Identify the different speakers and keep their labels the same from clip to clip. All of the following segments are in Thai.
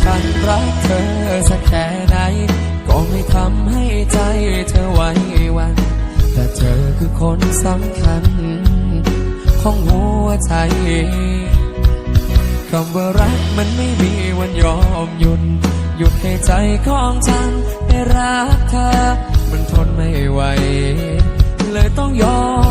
Speaker 1: ฉันรักเธอสักแค่ไหน ก็ไม่ทำให้ใจเธอไหว้วัน แต่เธอคือคนสำคัญ ของหัวใจคำว่ารักมันไม่มีวันยอมหยุด หยุดให้ใจของฉันได้รักเธอ มันทนไม่ไหว เลยต้องยอม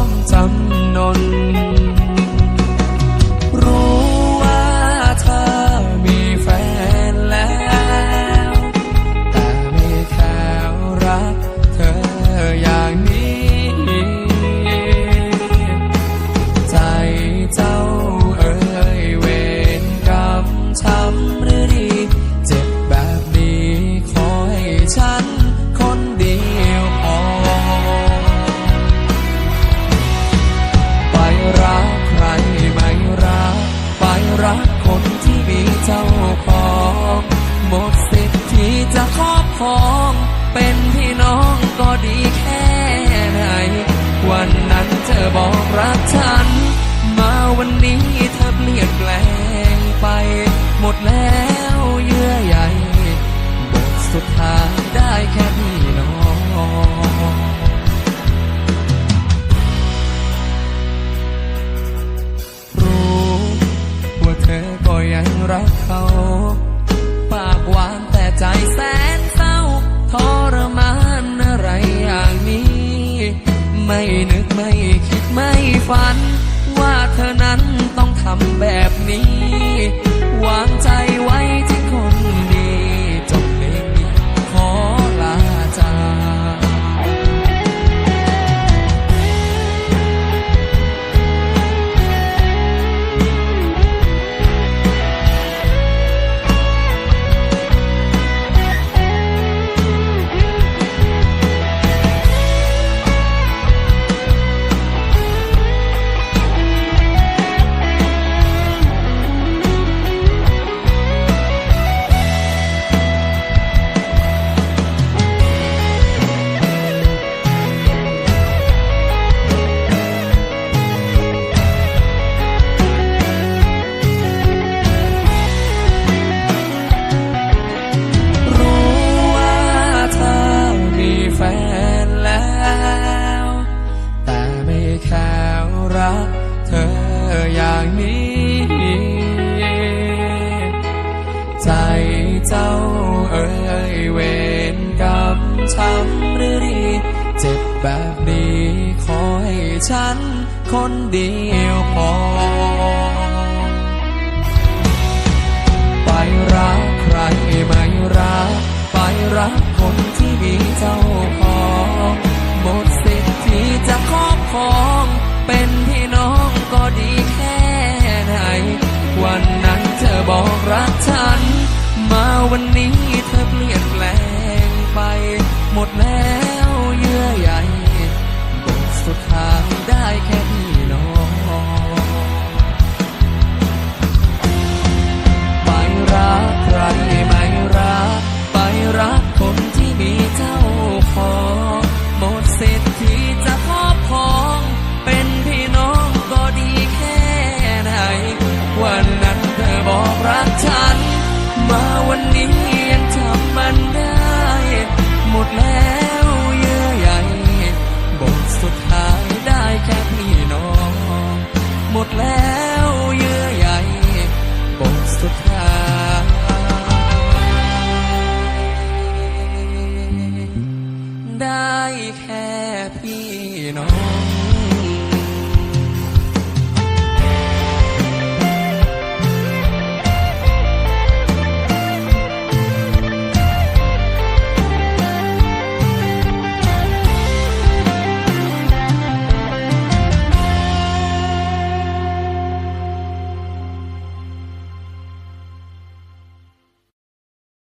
Speaker 1: คนที่มีเจ้าของหมดสิทธิ์ที่จะครอบครอง เป็นพี่น้องก็ดีแค่ไหน วันนั้นเธอบอกรักฉัน มาวันนี้เธอเปลี่ยนแปลงไป หมดแล้วเยื่อใยบทสุดท้ายได้แค่พี่น้อง รักเขาปากหวานแต่ใจแสนเศร้าทรมานอะไรอย่างนี้ ไม่นึกไม่คิดไม่ฝัน ว่าเธอนั้นต้องทำแบบนี้ วางใจไว้ที่คน อย่างนี้ ใจเจ้าเอ่ยเวรกรรมช้ำหรือดีเจ็บแบบนี้ขอให้ฉันคนเดียวพอ ไปรักใครไม่รัก ไปรักคนที่มีเจ้า รักฉัน มาวันนี้เธอเปลี่ยนแปลงไป หมดแล้วเยื่อใยบทสุดท้ายได้แค่ you've had.